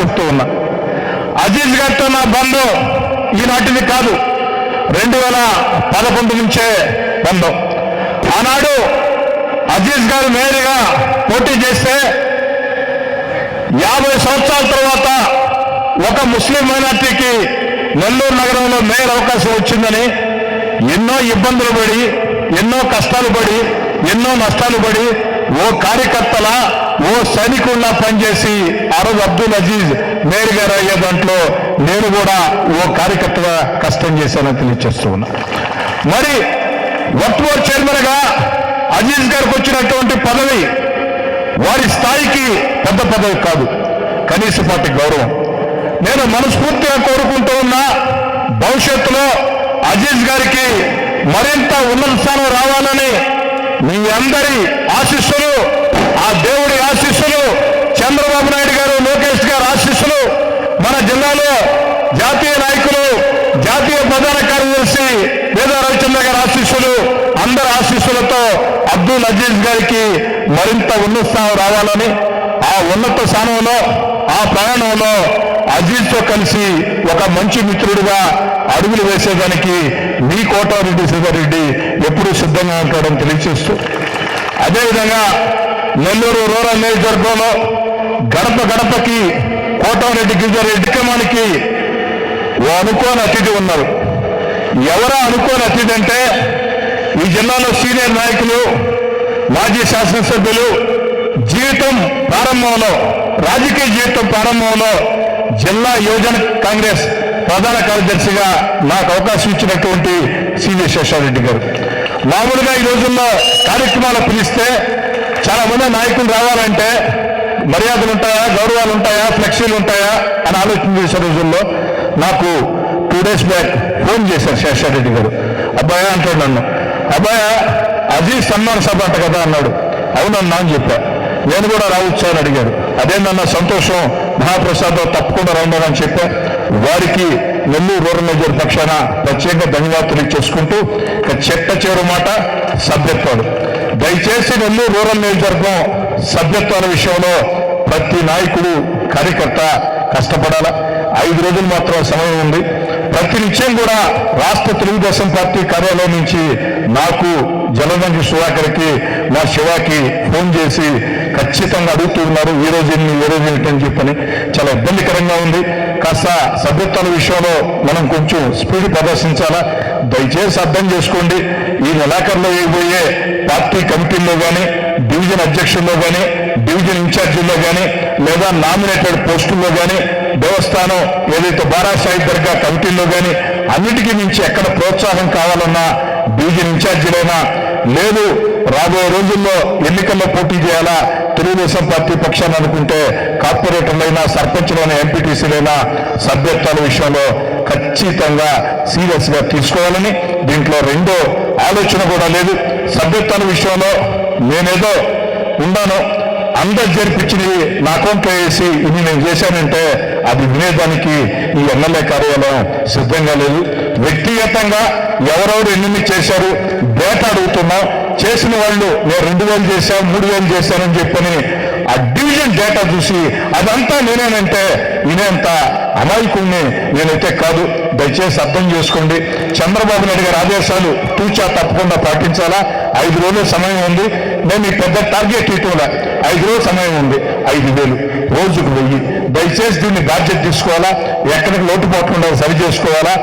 చెప్తూ ఉన్నా. అజీజ్ గారితో నా బంధం ఈనాటిది కాదు. రెండు వేల పదకొండు నుంచే బంధం. ఆనాడు అజీజ్ గారు మేయర్గా పోటీ చేస్తే యాభై సంవత్సరాల తర్వాత ఒక ముస్లిం మైనార్టీకి నెల్లూరు నగరంలో మేయర్ అవకాశం వచ్చిందని ఎన్నో ఇబ్బందులు పడి ఎన్నో కష్టాలు పడి ఎన్నో నష్టాలు పడి ఓ కార్యకర్తల ఓ సైనికుల్లా పనిచేసి ఆ రోజు అబ్దుల్ అజీజ్ మేరు గారు అయ్యే దాంట్లో నేను కూడా ఓ కార్యకర్తగా కష్టం చేశానని తెలియచేస్తూ ఉన్నా. మరి వక్ఫ్ బోర్డ్ చైర్మన్గా అజీజ్ గారికి వచ్చినటువంటి పదవి వారి స్థాయికి పెద్ద పదవి కాదు కనీసపాటి గౌరవం. నేను మనస్ఫూర్తిగా కోరుకుంటూ ఉన్నా భవిష్యత్తులో అజీజ్ గారికి మరింత ఉన్నత స్థానం రావాలని మీ అందరి ఆశీస్సులు ఆ దేవుడి ఆశీస్సులు చంద్రబాబు నాయుడు గారు లోకేష్ గారు ఆశీస్సులు మన జిల్లాలో జాతీయ నాయకులు జాతీయ ప్రధాన కార్యదర్శి వేద రవిచంద్ర గారి ఆశీస్సులు అందరి ఆశీస్సులతో అబ్దుల్ అజీజ్ గారికి మరింత ఉన్నత స్థానం రావాలని ఆ ఉన్నత స్థానంలో ఆ ప్రయాణంలో అజీజ్తో కలిసి ఒక మంచి మిత్రుడిగా అడుగులు వేసేదానికి మీ కోటారెడ్డి శ్రీధర్రెడ్డి ఎప్పుడూ సిద్ధంగా ఉంటాడని తెలియజేస్తూ అదేవిధంగా నెల్లూరు రూరల్ నియోజకవర్గంలో గడప గడపకి కోటారెడ్డి గిరిజారెడ్డి క్రమానికి ఓ అనుకోని అతిథి ఉన్నారు. ఎవరా అనుకోని అతిథి అంటే ఈ జిల్లాలో సీనియర్ నాయకులు మాజీ శాసనసభ్యులు జీవితం ప్రారంభంలో రాజకీయ జీవితం ప్రారంభంలో జిల్లా యువజన కాంగ్రెస్ ప్రధాన కార్యదర్శిగా నాకు అవకాశం ఇచ్చినటువంటి సివి శేషారెడ్డి గారు. మామూలుగా ఈ రోజుల్లో కార్యక్రమాలు పిలిస్తే చాలా మంది నాయకులు రావాలంటే మర్యాదలు ఉంటాయా గౌరవాలు ఉంటాయా ఫ్లెక్సీలు ఉంటాయా అని ఆలోచన చేసే రోజుల్లో నాకు టూ డేస్ బ్యాక్ ఫోన్ చేశారు శేషారెడ్డి గారు. అబ్బాయ అంటాడు నన్ను. అబ్బాయ అజీజ్ సన్మాన సభ అంట కదా అన్నాడు. అవునన్నా అని చెప్పా. నేను కూడా రావచ్చు అని అడిగారు. అదేందన్నా సంతోషం? మహాప్రసాద్ తప్పకుండా రండి అని చెప్పా వారికి నెల్లూరు రూరల్ మేజర్ పక్షాన ప్రత్యేక ధన్యవాదాలు చేసుకుంటూ చెట్ట చేరు మాట సభ్యత్వాలు. దయచేసి నెల్లూరు రూరల్ నియోజకవర్గం సభ్యత్వాల విషయంలో ప్రతి నాయకుడు కార్యకర్త కష్టపడాలా? ఐదు రోజులు మాత్రం సమయం ఉంది. ప్రతి నిత్యం కూడా రాష్ట్ర తెలుగుదేశం పార్టీ కార్యాలయం నుంచి నాకు జలదంకి సుధాకర్కి మా శివాకి ఫోన్ చేసి ఖచ్చితంగా అడుగుతూ ఉన్నారు. ఈ రోజు ఎన్ని ఏ రోజు ఏంటి అని చెప్పని చాలా ఇబ్బందికరంగా ఉంది. కాస్త సభ్యత్వాల విషయంలో మనం కొంచెం స్పీడ్ ప్రదర్శించాలా? దయచేసి అర్థం చేసుకోండి. ఈ నెలాఖరులో వేయబోయే పార్టీ కమిటీల్లో కానీ డివిజన్ అధ్యక్షుల్లో కానీ డివిజన్ ఇన్ఛార్జీల్లో కానీ లేదా నామినేటెడ్ పోస్టుల్లో కానీ దేవస్థానం ఏదైతే బారాసాయి దర్గా కమిటీల్లో కానీ అన్నిటికీ మించి ఎక్కడ ప్రోత్సాహం కావాలన్నా డివిజన్ ఇన్ఛార్జీలైనా లేదు రాబోయే రోజుల్లో ఎన్నికల్లో పోటీ చేయాలా? తెలుగుదేశం పార్టీ పక్షాన్ని అనుకుంటే కార్పొరేటర్లైనా సర్పంచ్లైనా ఎంపీటీసీలైనా సభ్యత్వాల విషయంలో ఖచ్చితంగా సీరియస్గా తీసుకోవాలని దీంట్లో రెండో ఆలోచన కూడా లేదు. సభ్యత్వాల విషయంలో నేనేదో ఉన్నాను. అందరు జరిపించినవి నా అకౌంట్లో వేసి ఇది నేను చేశానంటే అది వినేదానికి ఈ ఎమ్మెల్యే కార్యాలయం సిద్ధంగా లేదు. వ్యక్తిగతంగా ఎవరెవరు ఎన్ని చేశారు డేటా అడుగుతున్నాం. చేసిన వాళ్ళు నేను రెండు వేలు చేశాను మూడు వేలు చేశానని చెప్పని ఆ డివిజన్ డేటా చూసి అదంతా నేనేనంటే వినేంత అమాయకుణ్ణి నేనైతే కాదు. దయచేసి అర్థం చేసుకోండి. చంద్రబాబు నాయుడు గారి ఆదేశాలు తూచా తప్పకుండా పాటించాలా? ఐదు రోజుల సమయం ఉంది. నేను ఈ పెద్ద టార్గెట్ ఇటీవల ఐదు రోజుల సమయం ఉంది. ఐదు వేలు. రోజుకు వెయ్యి. దయచేసి దీన్ని బాధ్యత తీసుకోవాలా? ఎక్కడికి లోటు ఉండవు సరి చేసుకోవాలా?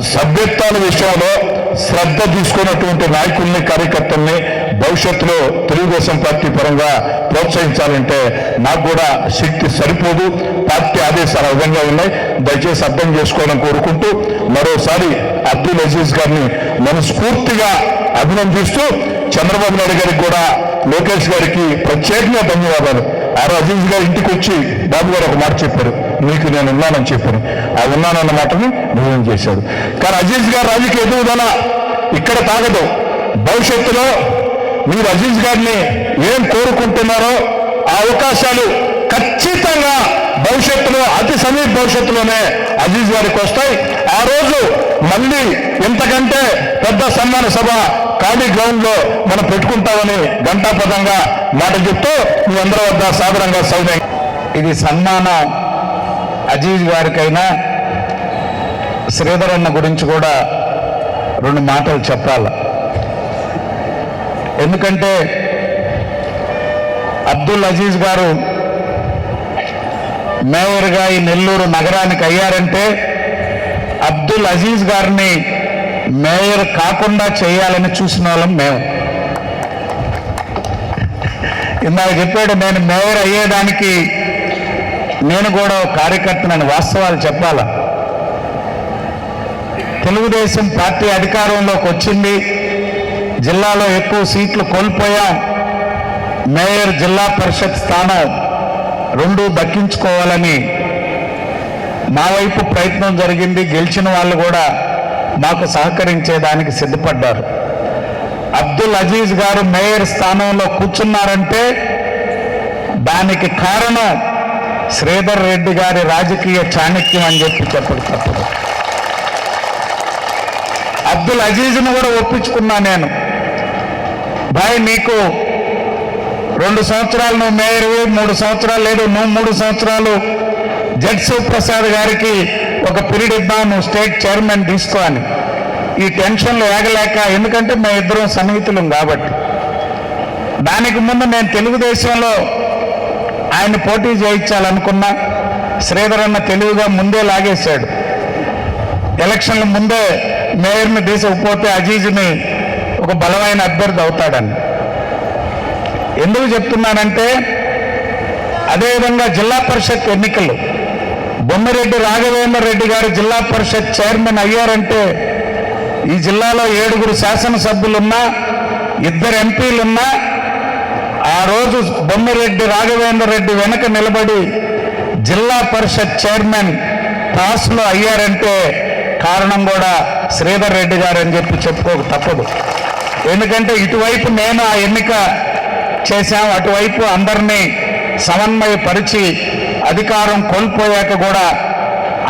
సభ్యత్వాల విషయంలో శ్రద్ధ తీసుకున్నటువంటి నాయకుల్ని కార్యకర్తల్ని భవిష్యత్తులో తెలుగుదేశం పార్టీ పరంగా ప్రోత్సహించాలంటే నాకు కూడా శక్తి సరిపోదు. పార్టీ ఆదేశాలు అర్థంగా ఉన్నాయి. దయచేసి అర్థం చేసుకోవాలని కోరుకుంటూ మరోసారి అబ్దుల్ అజీజ్ గారిని మనస్ఫూర్తిగా అభినందిస్తూ చంద్రబాబు నాయుడు గారికి కూడా లోకేష్ గారికి ప్రత్యేకంగా ధన్యవాదాలు. ఆ రోజు అజీజ్ గారి ఇంటికి వచ్చి బాబు గారు ఒక మాట చెప్పారు. మీకు నేను ఉన్నానని చెప్పాను. ఆ ఉన్నానన్న మాటని నిజం చేశాడు. కానీ అజీజ్ గారు రాజకీయ ఎదుగుదల ఇక్కడ తాగదు. భవిష్యత్తులో మీరు అజీజ్ గారిని ఏం కోరుకుంటున్నారో ఆ అవకాశాలు ఖచ్చితంగా భవిష్యత్తులో అతి సమీప భవిష్యత్తులోనే అజీజ్ గారికి వస్తాయి. ఆ రోజు మళ్ళీ ఇంతకంటే పెద్ద సన్మాన సభ ఖాళీ గ్రౌండ్లో మనం పెట్టుకుంటామని గంటాపదంగా మాట చెప్తూ మీ అందరి వద్ద సాధారణంగా సౌమ్యంగా ఇది సన్మానం. అజీజ్ గారికైనా శ్రీధర్ అన్న గురించి కూడా రెండు మాటలు చెప్పాల. ఎందుకంటే అబ్దుల్ అజీజ్ గారు మేయర్గా ఈ నెల్లూరు నగరానికి అయ్యారంటే అబ్దుల్ అజీజ్ గారిని మేయర్ కాకుండా చేయాలని చూసిన వాళ్ళం మేము. ఇందాక చెప్పాడు నేను మేయర్ అయ్యేదానికి నేను కూడా కార్యకర్తనని వాస్తవాలు చెప్పాలా? తెలుగుదేశం పార్టీ అధికారంలోకి వచ్చింది. జిల్లాలో ఎక్కువ సీట్లు కోల్పోయాం. మేయర్ జిల్లా పరిషత్ స్థానం రెండు దక్కించుకోవాలని మా వైపు ప్రయత్నం జరిగింది. గెలిచిన వాళ్ళు కూడా మాకు సహకరించేదానికి సిద్ధపడ్డారు. అబ్దుల్ అజీజ్ గారు మేయర్ స్థానంలో కూర్చున్నారంటే దానికి కారణం శ్రీధర్ రెడ్డి గారి రాజకీయ చాణక్యం అని చెప్పి చెప్పడు తప్పదు అబ్దుల్ అజీజ్ను కూడా ఒప్పించుకున్నా నేను. భాయ్ నీకు రెండు సంవత్సరాలు నువ్వు మేయర్వి మూడు సంవత్సరాలు లేదు నువ్వు మూడు సంవత్సరాలు జడ్ ప్రసాద్ గారికి ఒక పీరియడ్ ఇద్దాం నువ్వు స్టేట్ చైర్మన్ తీసుకో అని. ఈ టెన్షన్లు ఏగలేక ఎందుకంటే మేము ఇద్దరం సన్నిహితులం కాబట్టి. దానికి ముందు నేను తెలుగుదేశంలో ఆయన పోటీ చేయించాలనుకున్నా శ్రీధరన్న తెలివిగా ముందే లాగేశాడు. ఎలక్షన్ల ముందే మేయర్ని తీసకపోతే అజీజ్ని ఒక బలమైన అభ్యర్థి అవుతాడని. ఎందుకు చెప్తున్నానంటే అదేవిధంగా జిల్లా పరిషత్ ఎన్నికలు. బొమ్మరెడ్డి రాఘవేంద్ర రెడ్డి గారు జిల్లా పరిషత్ చైర్మన్ అయ్యారంటే ఈ జిల్లాలో ఏడుగురు శాసనసభ్యులున్నా ఇద్దరు ఎంపీలున్నా ఆ రోజు బొమ్మిరెడ్డి రాఘవేంద్ర రెడ్డి వెనక నిలబడి జిల్లా పరిషత్ చైర్మన్ టాస్లో అయ్యారంటే కారణం కూడా శ్రీధర్ రెడ్డి గారు అని చెప్పి చెప్పుకోక తప్పదు. ఎందుకంటే ఇటువైపు నేను ఆ ఎన్నిక చేశాం అటువైపు అందరినీ సమన్వయపరిచి అధికారం కోల్పోయాక కూడా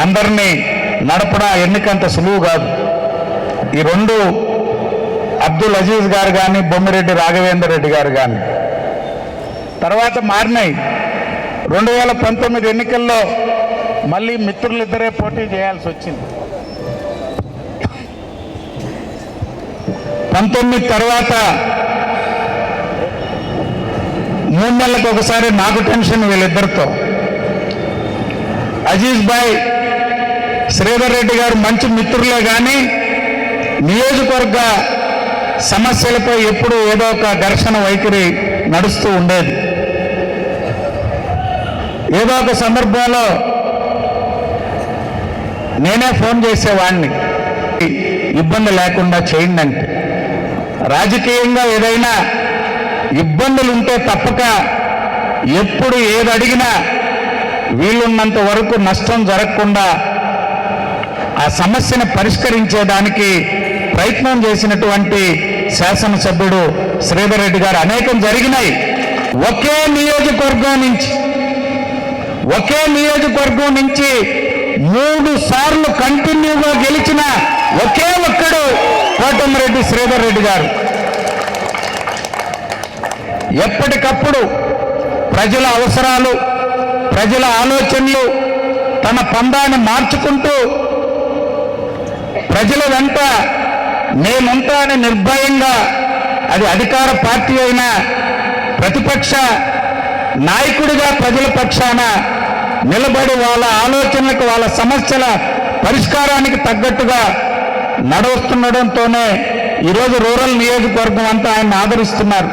అందరినీ నడపడం ఎన్నిక అంత సులువు కాదు. ఈ రెండు అబ్దుల్ అజీజ్ గారు కానీ బొమ్మిరెడ్డి రాఘవేంద్ర రెడ్డి గారు కానీ తర్వాత మారినాయి. రెండు వేల పంతొమ్మిది ఎన్నికల్లో మళ్ళీ మిత్రులిద్దరే పోటీ చేయాల్సి వచ్చింది. పంతొమ్మిది తర్వాత మూడు నెలలకు ఒకసారి నాకు టెన్షన్ వీళ్ళిద్దరితో. అజీజ్ భాయ్ శ్రీధర్ రెడ్డి గారు మంచి మిత్రులే కానీ నియోజకవర్గ సమస్యలపై ఎప్పుడు ఏదో ఒక ఘర్షణ వైఖరి నడుస్తూ ఉండేది. ఏదో ఒక సందర్భంలో నేనే ఫోన్ చేసేవాడిని ఇబ్బంది లేకుండా చేయండి అంటే. రాజకీయంగా ఏదైనా ఇబ్బందులు ఉంటే తప్పక ఎప్పుడు ఏది అడిగినా వీలున్నంత వరకు నష్టం జరగకుండా ఆ సమస్యను పరిష్కరించేదానికి ప్రయత్నం చేసినటువంటి శాసనసభ్యుడు శ్రీధర్ రెడ్డి గారు. అనేకం జరిగినాయి. ఒకే నియోజకవర్గం నుంచి ఒకే నియోజకవర్గం నుంచి మూడు సార్లు కంటిన్యూగా గెలిచిన ఒకే ఒక్కడు కోటమిరెడ్డి శ్రీధర్ రెడ్డి గారు. ఎప్పటికప్పుడు ప్రజల అవసరాలు ప్రజల ఆలోచనలు తన పందాన్ని మార్చుకుంటూ ప్రజల వెంట నేనుంటా అని నిర్భయంగా అది అధికార పార్టీ అయినా ప్రతిపక్ష నాయకుడిగా ప్రజల పక్షాన నిలబడి వాళ్ళ ఆలోచనలకు వాళ్ళ సమస్యల పరిష్కారానికి తగ్గట్టుగా నడుస్తుండడంతోనే ఈరోజు రూరల్ నియోజకవర్గం అంతా ఆయన ఆదరిస్తున్నారు.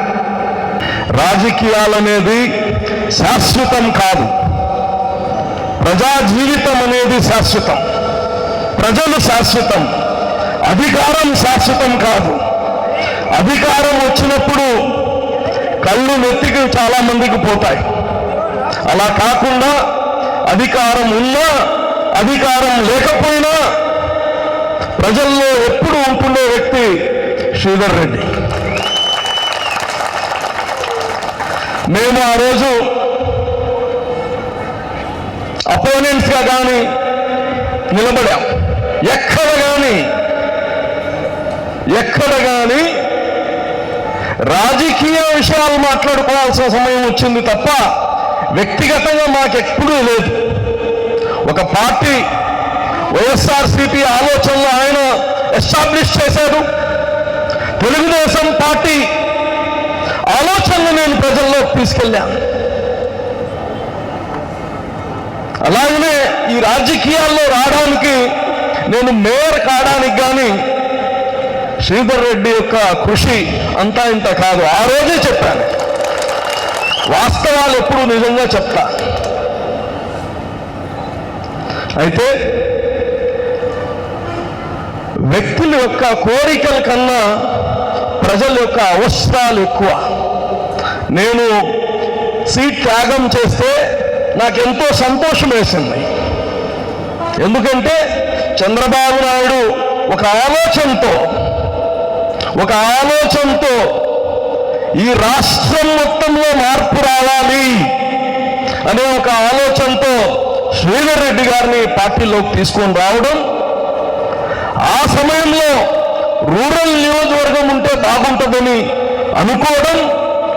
రాజకీయాలు అనేది శాశ్వతం కాదు. ప్రజా జీవితం అనేది శాశ్వతం. ప్రజలు శాశ్వతం. అధికారం శాశ్వతం కాదు. అధికారం వచ్చినప్పుడు కళ్ళు నెత్తికి చాలా మందికి పోతాయి. అలా కాకుండా అధికారం ఉన్నా అధికారం లేకపోయినా ప్రజల్లో ఎప్పుడు ఉంటుండే వ్యక్తి శ్రీధర్ రెడ్డి. మేము ఆ రోజు అపోనెంట్స్గా కానీ నిలబడాం. ఎక్కడ కానీ ఎక్కడ కానీ రాజకీయ విషయాలు మాట్లాడుకోవాల్సిన సమయం వచ్చింది తప్ప వ్యక్తిగతంగా మాకెప్పుడూ లేదు. ఒక పార్టీ వైఎస్ఆర్సిపి ఆలోచనలు ఆయన ఎస్టాబ్లిష్ చేశారు తెలుగుదేశం పార్టీ ఆలోచనలు నేను ప్రజల్లో తీసుకెళ్ళాను. అలాగనే ఈ రాజకీయాల్లో రావడానికి నేను మేయర్ కావడానికి కానీ శ్రీధర్ రెడ్డి యొక్క కృషి అంతా ఇంత కాదు. ఆ రోజే చెప్పాను. వాస్తవాలు ఎప్పుడు నిజంగా చెప్తా. అయితే వ్యక్తుల యొక్క కోరికల కన్నా ప్రజల యొక్క అవసరాలు ఎక్కువ. నేను సీట్ త్యాగం చేస్తే నాకెంతో సంతోషం వేసింది. ఎందుకంటే చంద్రబాబు నాయుడు ఒక ఆలోచనతో ఒక ఆలోచనతో ఈ రాష్ట్రం మొత్తంలో మార్పు రావాలి అనే ఒక ఆలోచనతో శ్రీధర్ రెడ్డి గారిని పార్టీలోకి తీసుకొని రావడం ఆ సమయంలో రూరల్ నియోజకవర్గం ఉంటే బాగుంటుందని అనుకోవడం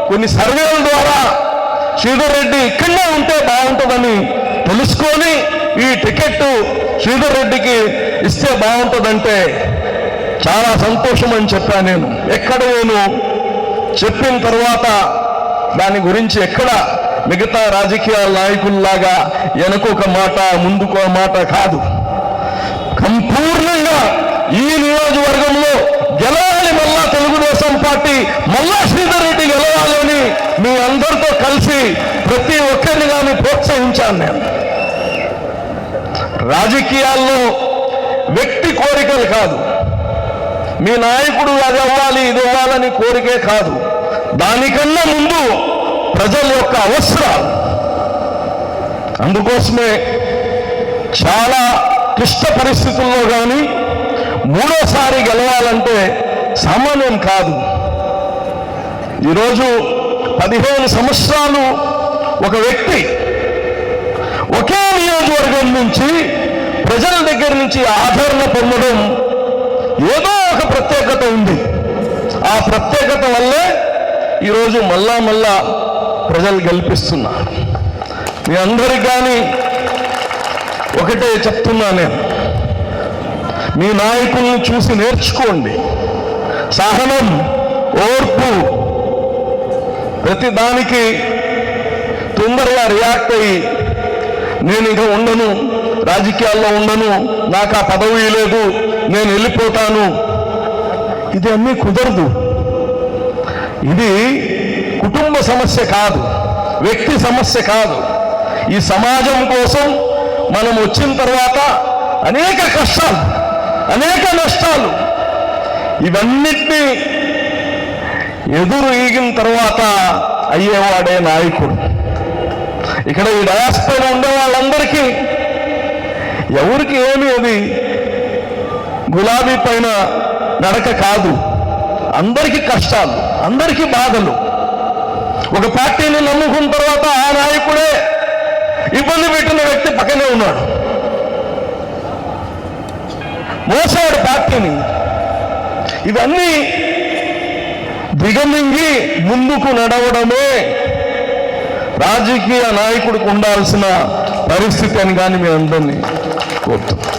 కొన్ని సర్వేల ద్వారా శ్రీధర్ రెడ్డి ఇక్కడే ఉంటే బాగుంటుందని తెలుసుకొని ఈ టికెట్ శ్రీధర్ రెడ్డికి ఇస్తే బాగుంటుందంటే చాలా సంతోషం అని చెప్పాను నేను. ఎక్కడ నేను చెప్పిన తర్వాత దాని గురించి ఎక్కడ మిగతా రాజకీయ నాయకుల్లాగా వెనకొక మాట ముందుకు మాట కాదు. సంపూర్ణంగా ఈ నియోజకవర్గంలో గెలవాలి మళ్ళా తెలుగుదేశం పార్టీ మళ్ళా శ్రీధర్ రెడ్డి గెలవాలని మీ అందరితో కలిసి ప్రతి ఒక్కరిని కానీ ప్రోత్సహించాను నేను. రాజకీయాల్లో వ్యక్తి కోరికలు కాదు. మీ నాయకుడు అది అవ్వాలి ఇది అవ్వాలని కోరికే కాదు. దానికన్నా ముందు ప్రజల యొక్క అవసరాలు. అందుకోసమే చాలా క్లిష్ట పరిస్థితుల్లో కానీ మూడోసారి గెలవాలంటే సామాన్యం కాదు. ఈరోజు పదిహేను సంవత్సరాలు ఒక వ్యక్తి ఒకే నియోజకవర్గం నుంచి ప్రజల దగ్గర నుంచి ఆదరణ పొందడం ఏదో ఒక ప్రత్యేకత ఉంది. ఆ ప్రత్యేకత వల్లే ఈరోజు మళ్ళా మళ్ళా ప్రజలు గెలిపిస్తున్నారు. మీ అందరికి కానీ ఒకటే చెప్తున్నా నేను. మీ నాయకుల్ని చూసి నేర్చుకోండి. సహనం ఓర్పు ప్రతి దానికి తొందరగా రియాక్ట్ అయ్యి నేను ఇక ఉండను రాజకీయాల్లో ఉండను నాకు ఆ పదవి లేదు నేను వెళ్ళిపోతాను. ఇది అన్నీ కుదరదు. ఇది కుటుంబ సమస్య కాదు వ్యక్తి సమస్య కాదు. ఈ సమాజం కోసం మనం వచ్చిన తర్వాత అనేక కష్టాలు అనేక నష్టాలు ఇవన్నిటినీ ఎదురు ఈగిన తర్వాత అయ్యేవాడే నాయకుడు. ఇక్కడ ఈ డయాస్పైన ఉండే వాళ్ళందరికీ ఎవరికి ఏమి అది? గులాబీ పైన నడక కాదు. అందరికీ కష్టాలు అందరికీ బాధలు. ఒక పార్టీని నమ్ముకున్న తర్వాత ఆ నాయకుడే ఇబ్బంది పెట్టిన వ్యక్తి పక్కనే ఉన్నాడు. మోసాడు పార్టీని. ఇవన్నీ దిగమింగి ముందుకు నడవడమే రాజకీయ నాయకుడికి ఉండాల్సిన పరిస్థితి అని కానీ మీ అందరినీ కోరుతున్నాను.